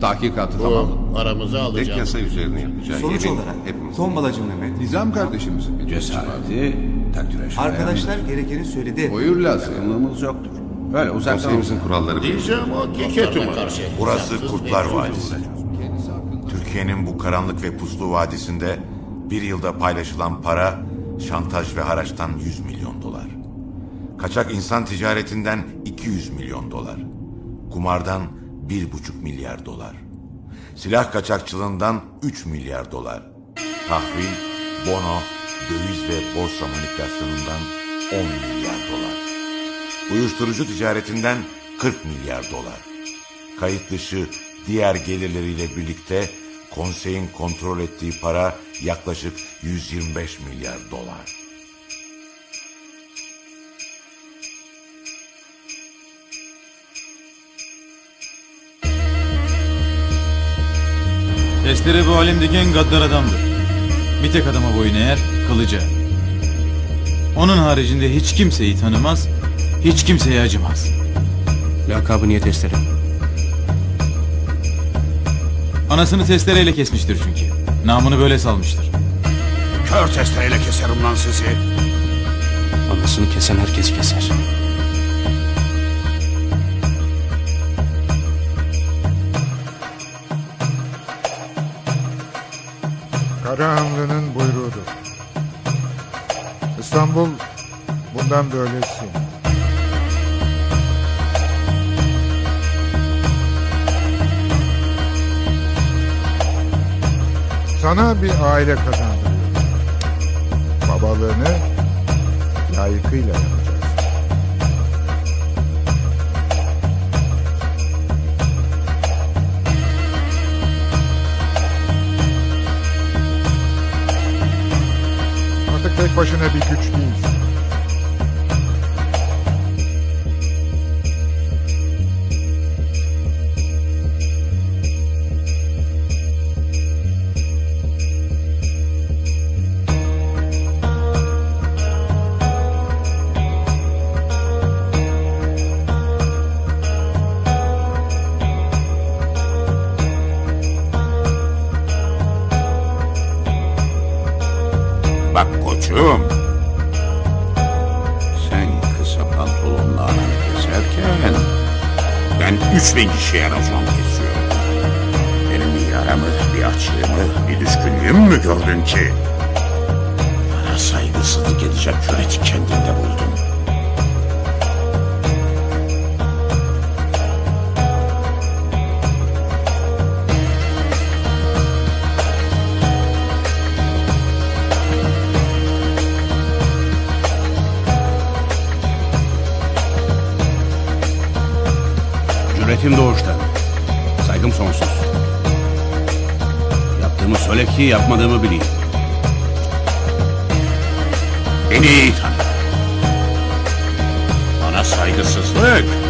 Tahkikatı tamam. Aramıza Tek alacağım. yasa üzerine yapacağı Sonuç yemin olarak hepimiz. tombalacı Mehmet. Nizam kardeşimizin bir Cesareti takdire şayan. Arkadaşlar gerekeni söyledi. Buyur lazım. Yakınlığımız yoktur. Böyle uzaktan Konseyimizin kuralları belli. Diyeceğim o keketuma. Burası Kurtlar Vadisi. Türkiye'nin bu karanlık ve puslu vadisinde bir yılda paylaşılan para şantaj ve haraçtan 100 milyon dolar. Kaçak insan ticaretinden 200 milyon dolar. Kumardan 1,5 milyar dolar. Silah kaçakçılığından 3 milyar dolar. Tahvil, bono, döviz ve borsa manipülasyonundan 10 milyar dolar. Uyuşturucu ticaretinden 40 milyar dolar. Kayıt dışı diğer gelirleriyle birlikte konseyin kontrol ettiği para yaklaşık 125 milyar dolar. Testere bu alemdeki en gaddar adamdır. Bir tek adama boyun eğer, kılıca. Onun haricinde hiç kimseyi tanımaz, hiç kimseye acımaz. Lakabı niye testere? Anasını testereyle kesmiştir çünkü. Namını böyle salmıştır. Kör testereyle keserim lan sizi. Anasını kesen herkes keser. Karahanlı'nın buyruğudur. İstanbul bundan böylesi. Sana bir aile kazandırıyorum. Babalığını layıkıyla yapacaksın. Tek başına bir güç değilsin. Bak koçum. Sen kısa pantolonla ananı keserken ben 3000 kişiye racon kesiyorum. Benim bir yaramı, bir açlığımı, bir düşkünlüğümü mü gördün ki? Bana saygısızlık edecek cüreti kendinde buldun. Üretim doğuştan. Saygım sonsuz. Yaptığımı söyle ki yapmadığımı bileyim. Beni iyi tanı. Bana saygısızlık.